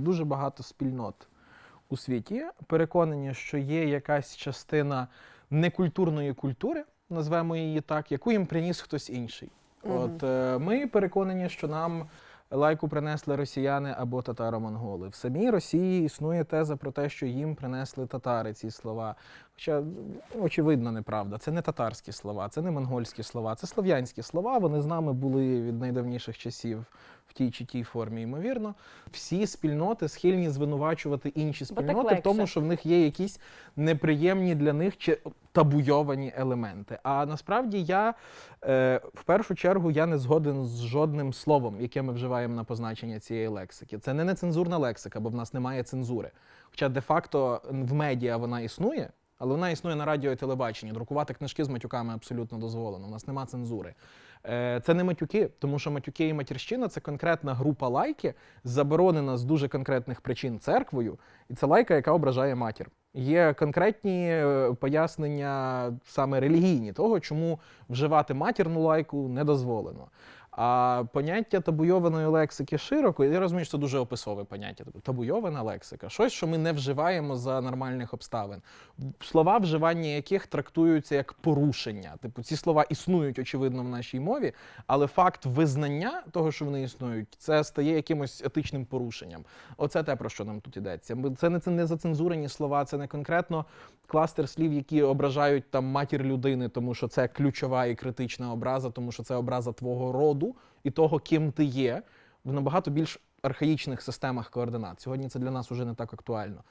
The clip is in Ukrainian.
дуже багато спільнот у світі. Переконані, що є якась частина некультурної культури, назвемо її так, яку їм приніс хтось інший. От е, ми переконані, що нам лайку принесли росіяни або татаро-монголи. В самій Росії існує теза про те, що їм принесли татари ці слова. Хоча очевидно неправда. Це не татарські слова, це не монгольські слова, це слов'янські слова. Вони з нами були від найдавніших часів в тій чи тій формі, ймовірно. Всі спільноти схильні звинувачувати інші спільноти в тому, що в них є якісь неприємні для них чи табуйовані елементи. А насправді я е, в першу чергу я не згоден з жодним словом, яке ми вживаємо на позначення цієї лексики. Це не нецензурна лексика, бо в нас немає цензури. Хоча де-факто в медіа вона існує. Але вона існує на радіо і телебаченні. Друкувати книжки з матюками абсолютно дозволено. У нас нема цензури. Е, Це не матюки, тому що матюки і матірщина це конкретна група лайки, заборонена з дуже конкретних причин церквою, і це лайка, яка ображає матір. Є конкретні е, пояснення саме релігійні того, чому вживати матірну лайку не дозволено. А поняття табуйованої лексики широко, я розумію, що це дуже описове поняття. тобто Табуйована лексика, щось, що ми не вживаємо за нормальних обставин. Слова, вживання яких трактуються як порушення. Типу, ці слова існують, очевидно, в нашій мові, але факт визнання того, що вони існують, це стає якимось етичним порушенням. Оце те, про що нам тут йдеться. Це не, це не зацензурені слова, це не конкретно кластер слів, які ображають там матір людини, тому що це ключова і критична образа, тому що це образа твого роду і того, ким ти є, в набагато більш архаїчних системах координат. Сьогодні це для нас уже не так актуально.